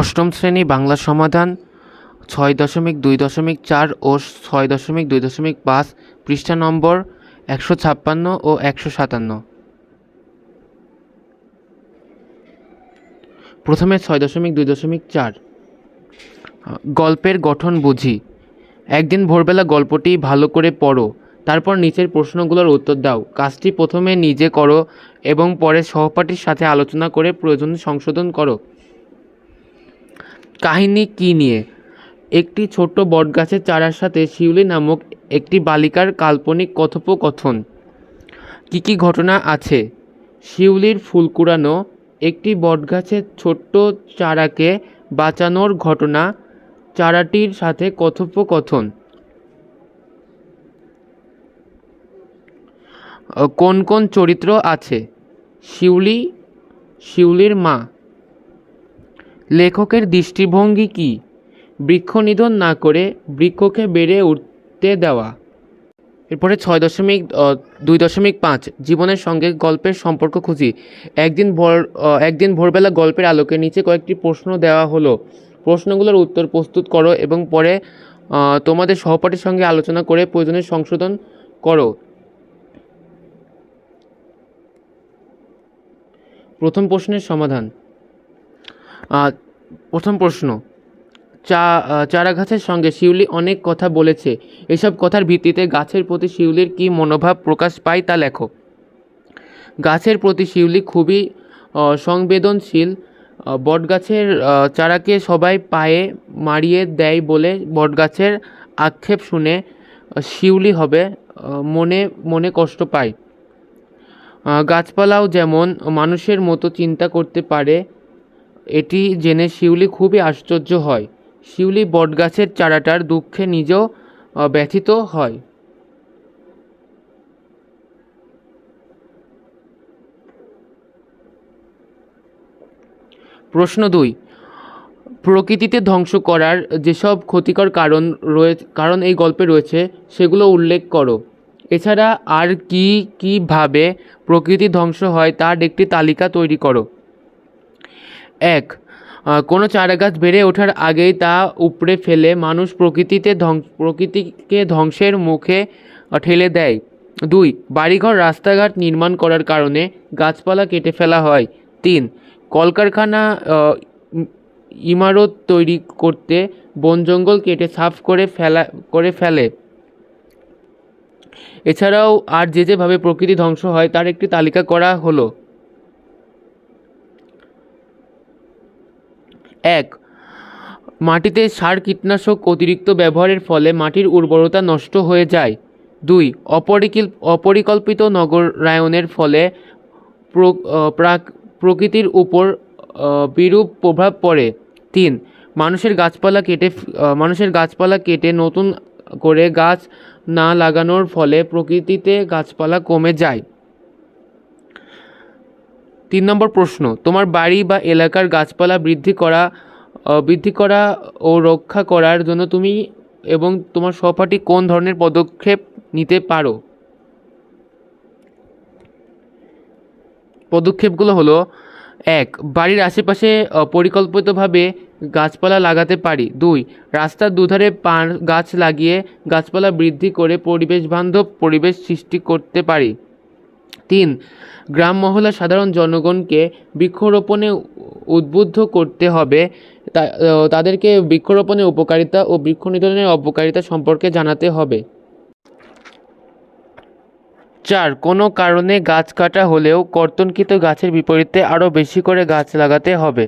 অষ্টম শ্রেণি বাংলা সমাধান, ছয় দশমিক দুই দশমিক চার ও ছয় দশমিক দুই দশমিক পাঁচ পৃষ্ঠা নম্বর একশো ছাপ্পান্ন ও একশো সাতান্ন। প্রথমে ছয় দশমিক দুই দশমিক চার। গল্পের গঠন বুঝি। একদিন ভোরবেলা গল্পটি ভালো করে পড়ো, তারপর নিচের প্রশ্নগুলোর উত্তর দাও। কাজটি প্রথমে নিজে করো এবং পরে সহপাঠীর সাথে আলোচনা করে প্রয়োজন সংশোধন করো। কাহিনী কী নিয়ে? একটি ছোট্ট বটগাছের চারার সাথে শিউলি নামক একটি বালিকার কাল্পনিক কথোপকথন। কী কী ঘটনা আছে? শিউলির ফুল কুড়ানো, একটি বটগাছের ছোট্ট চারাকে বাঁচানোর ঘটনা, চারাটির সাথে কথোপকথন। কোন কোন চরিত্র আছে? শিউলি, শিউলির মা। লেখকের দৃষ্টিভঙ্গি কি? বৃক্ষ নিধন না করে বৃক্ষকে বেড়ে উঠতে দেওয়া। এরপরে ছয় দশমিক দুই দশমিক পাঁচ, জীবনের সঙ্গে গল্পের সম্পর্ক খুঁজি। একদিন ভোর একদিন ভোরবেলা গল্পের আলোকে নিচে কয়েকটি প্রশ্ন দেওয়া হলো। প্রশ্নগুলোর উত্তর প্রস্তুত করো এবং পরে তোমাদের সহপাঠীর সঙ্গে আলোচনা করে প্রয়োজনীয় সংশোধন করো। প্রথম প্রশ্নের সমাধান। প্রথম প্রশ্ন, চা চারা গাছের সঙ্গে শিউলি অনেক কথা বলেছে। এসব কথার ভিত্তিতে গাছের প্রতি শিউলির কী মনোভাব প্রকাশ পায় তা লেখো। গাছের প্রতি শিউলি খুবই সংবেদনশীল। বটগাছের চারাকে সবাই পায়ে মারিয়ে দেয় বলে বটগাছের আক্ষেপ শুনে শিউলি হবে মনে মনে কষ্ট পায়। গাছপালাও যেমন মানুষের মতো চিন্তা করতে পারে এটি জেনে শিউলি খুবই আশ্চর্য হয়। শিউলি বটগাছের চারাটার দুঃখে নিজেও ব্যথিত হয়। প্রশ্ন দুই, প্রকৃতিতে ধ্বংস করার যেসব ক্ষতিকর কারণ রয়েছে কারণ এই গল্পে রয়েছে, সেগুলো উল্লেখ করো। এছাড়া আর কি, কীভাবে প্রকৃতি ধ্বংস হয় তার একটি তালিকা তৈরি করো। এক কোনো চারাগাছ বেড়ে ওঠার আগেই তা উপড়ে ফেলে মানুষ প্রকৃতিতে ধ্বংস প্রকৃতিকে ধ্বংসের মুখে ঠেলে দেয়। দুই, বাড়িঘর, রাস্তাঘাট নির্মাণ করার কারণে গাছপালা কেটে ফেলা হয়। তিন, কলকারখানা ইমারত তৈরি করতে বন জঙ্গল কেটে সাফ করে ফেলা, করে ফেলে। এছাড়াও আর যে যেভাবে প্রকৃতি ধ্বংস হয়, তার একটি তালিকা করা হলো। এক, মাটিতে সার কীটনাশক অতিরিক্ত ব্যবহারের ফলে মাটির উর্বরতা নষ্ট হয়ে যায়। দুই অপরিকল্প অপরিকল্পিত নগরায়নের ফলে প্র- প্রাক- প্রকৃতির উপর বিরূপ প্রভাব পড়ে। তিন, মানুষের গাছপালা কেটে মানুষের গাছপালা কেটে নতুন করে গাছ না লাগানোর ফলে প্রকৃতিতে গাছপালা কমে যায়। তিন নম্বর প্রশ্ন, তোমার বাড়ি বা এলাকার গাছপালা বৃদ্ধি করা বৃদ্ধি করা ও রক্ষা করার জন্য তুমি এবং তোমার সহপাঠী কোন ধরনের পদক্ষেপ নিতে পারো? পদক্ষেপগুলো হলো, এক, বাড়ির আশেপাশে পরিকল্পিতভাবে গাছপালা লাগাতে পারি। দুই, রাস্তার দুধারে গাছ লাগিয়ে গাছপালা বৃদ্ধি করে পরিবেশ বান্ধব পরিবেশ সৃষ্টি করতে পারি। তিন, গ্রাম মহলা সাধারণ জনগণকে বৃক্ষরোপণে উদ্বুদ্ধ করতে হবে। তাদেরকে বৃক্ষরোপণের উপকারিতা ও বৃক্ষ নিধনের অপকারিতা সম্পর্কে জানাতে হবে। চার, কোনো কারণে গাছ কাটা হলেও কর্তনকৃত গাছের বিপরীতে আরও বেশি করে গাছ লাগাতে হবে।